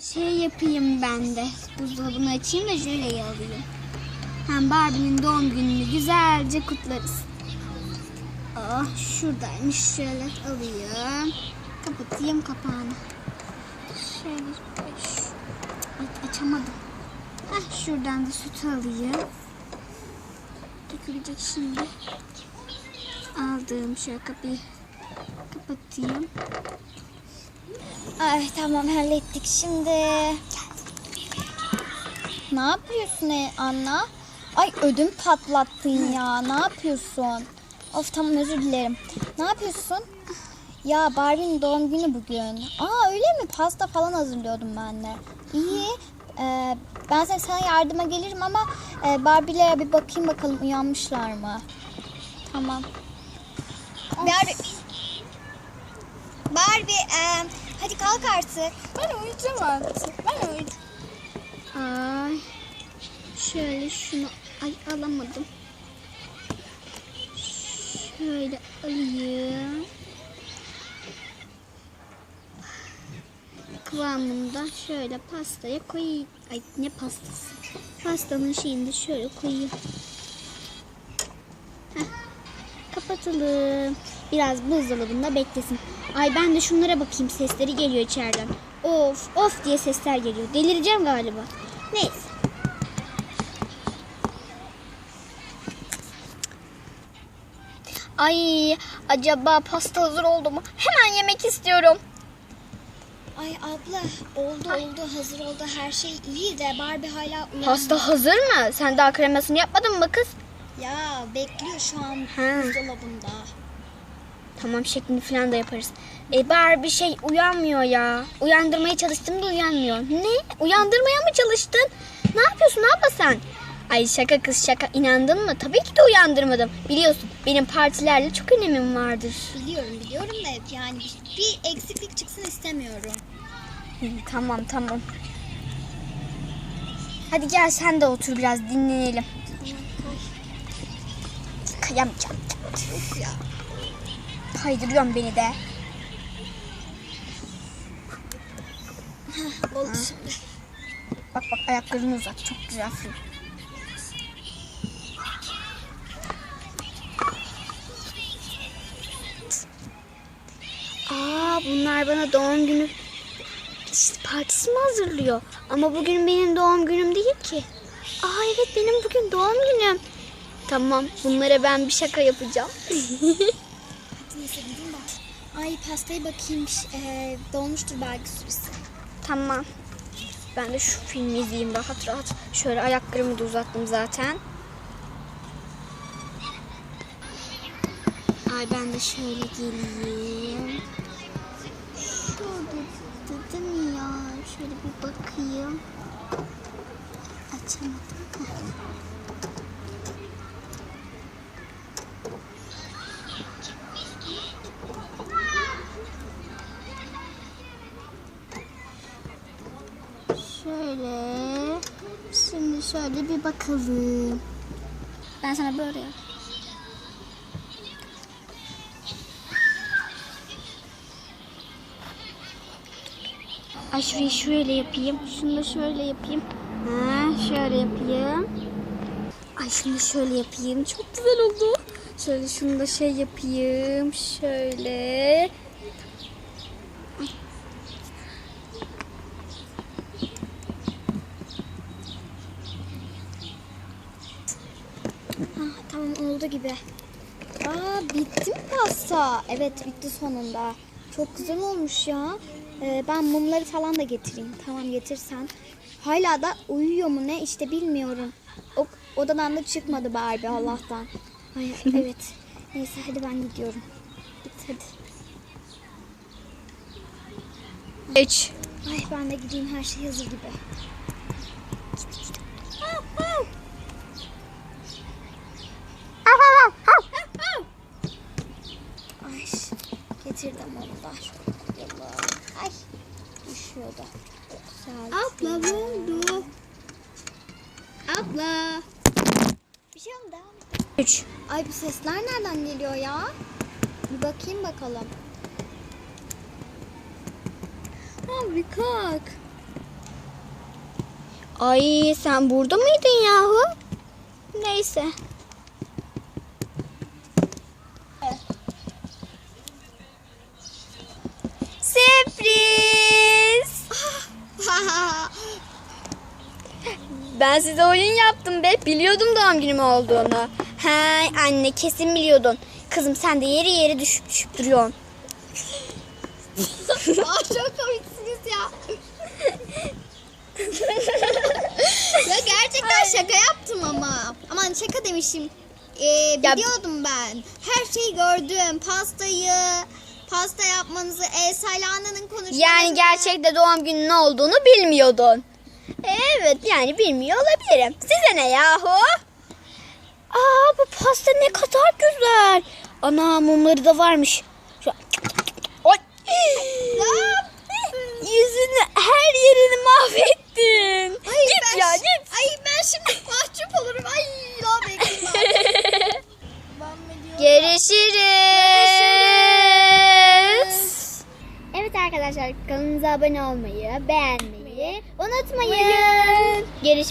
Şey yapayım ben de. Buzdolabını açayım da jöleyi alayım. Hem Barbie'nin doğum gününü güzelce kutlarız. Ah şuradaymış. Şöyle alayım. Kapatayım kapağını. Şöyle Ay, açamadım. Heh, şuradan da süt alayım. Dökülecek şimdi. Aldım şöyle kapıyı kapatayım. Ay tamam hallettik şimdi. Ne yapıyorsun e, Anna? Ay ödüm patlattın ya. Ne yapıyorsun? Of tamam özür dilerim. Ne yapıyorsun? Ya Barbie'nin doğum günü bugün. Aa öyle mi? Pasta falan hazırlıyordum ben de. İyi. Ee, ben sana, sana yardıma gelirim ama e, Barbie'lere bir bakayım bakalım uyanmışlar mı? Tamam. Barbie, Barbie e, hadi kalk artık. Ben uyuyacağım artık. Ben uyuyacağım. Ay. Şöyle şunu ay alamadım. Şöyle alayım. Kıvamında şöyle pastaya koyayım. Ay ne pastası? Pastanın şeyini de şöyle koyayım. Heh. Kapatalım. Biraz buzdolabında beklesin. Ay ben de şunlara bakayım sesleri geliyor içeriden. Of of diye sesler geliyor. Delireceğim galiba. Neyse. Ay acaba pasta hazır oldu mu? Hemen yemek istiyorum. Ay abla oldu oldu hazır oldu her şey iyi de Barbie hala uyanmadı. Pasta hazır mı? Sen daha kremasını yapmadın mı kız? Ya bekliyor şu an Ha. buzdolabında. Tamam şeklini falan da yaparız. E Barbie şey uyanmıyor ya. Uyandırmaya çalıştım da uyanmıyor. Ne? Uyandırmaya mı çalıştın? Ne yapıyorsun abla sen? Ay şaka kız şaka. İnandın mı? Tabii ki de uyandırmadım. Biliyorsun benim partilerle çok önemim vardır. Biliyorum biliyorum da yani bir, bir eksiklik çıksın istemiyorum. Hı, tamam tamam. Hadi gel sen de otur biraz dinlenelim. Kayamayacağım. Of ya. Kaydırıyorsun beni de. Oldu şimdi. Bak bak ayaklarını uzat. Çok güzel. Aa bunlar bana doğum günü partisi mi hazırlıyor? Ama bugün benim doğum günüm değil ki. Aa evet benim bugün doğum günüm. Tamam bunlara ben bir şaka yapacağım. Neyse gideyim bak. Ay pastaya bakayım. Ee, dolmuştur belki süresi. Tamam. Ben de şu filmi izleyeyim rahat rahat. Şöyle ayaklarımı da uzattım zaten. Ay ben de şöyle geleyim. Şurada dedim ya. Şöyle bir bakayım. Açamadım. Heh. Şöyle. Şimdi şöyle bir bakalım. Ben sana böyle yap. Ay şurayı şöyle yapayım. Şunu da şöyle yapayım. Ha, şöyle yapayım. Ay şunu şöyle yapayım. Çok güzel oldu. Şöyle şunu da şey yapayım. Şöyle. Ah, tamam oldu gibi. Aa bitti mi pasta? Evet bitti sonunda. Çok güzel olmuş ya. Ee, ben mumları falan da getireyim. Tamam getirsen. Hala da uyuyor mu ne işte bilmiyorum. O, odadan da çıkmadı Barbie Allah'tan. Ay, evet. Neyse hadi ben gidiyorum. Git hadi. Geç. Ay ben de gideyim her şey hazır gibi. Ay getirdim onu da. Yallah. Ay Güzel. Abla ne oldu? Abla. Bir şey oldu devam et. 3. Ay bu sesler nereden geliyor ya? Bir bakayım bakalım. Abi kalk. Ay sen burada mıydın yahu? Neyse. Ben size oyun yaptım be. Biliyordum doğum günüm olduğunu. He anne kesin biliyordun. Kızım sen de yeri yeri düşüp düşüp duruyorsun. Aa, çok komiksiniz ya. ya gerçekten şaka yaptım ama. Aman şaka demişim. Ee, Ya- biliyordum ben. Her şeyi gördüm. Pastayı, pasta yapmanızı, Elsa ile Anna'nın konuşmalarını. Yani gerçekte doğum günün olduğunu bilmiyordun. Evet yani bilmiyor olabilirim. Size ne yahu? Aa bu pasta ne kadar güzel. Ana mumları da varmış. Şu Oy. Yüzünü her yerini mahvettin. Ay, git ben ya git. Ay ben şimdi mahcup olurum. Ay la bekle. Görüşürüz. Evet arkadaşlar kanalımıza abone olmayı, beğenmeyi unutmayın. Görüşmek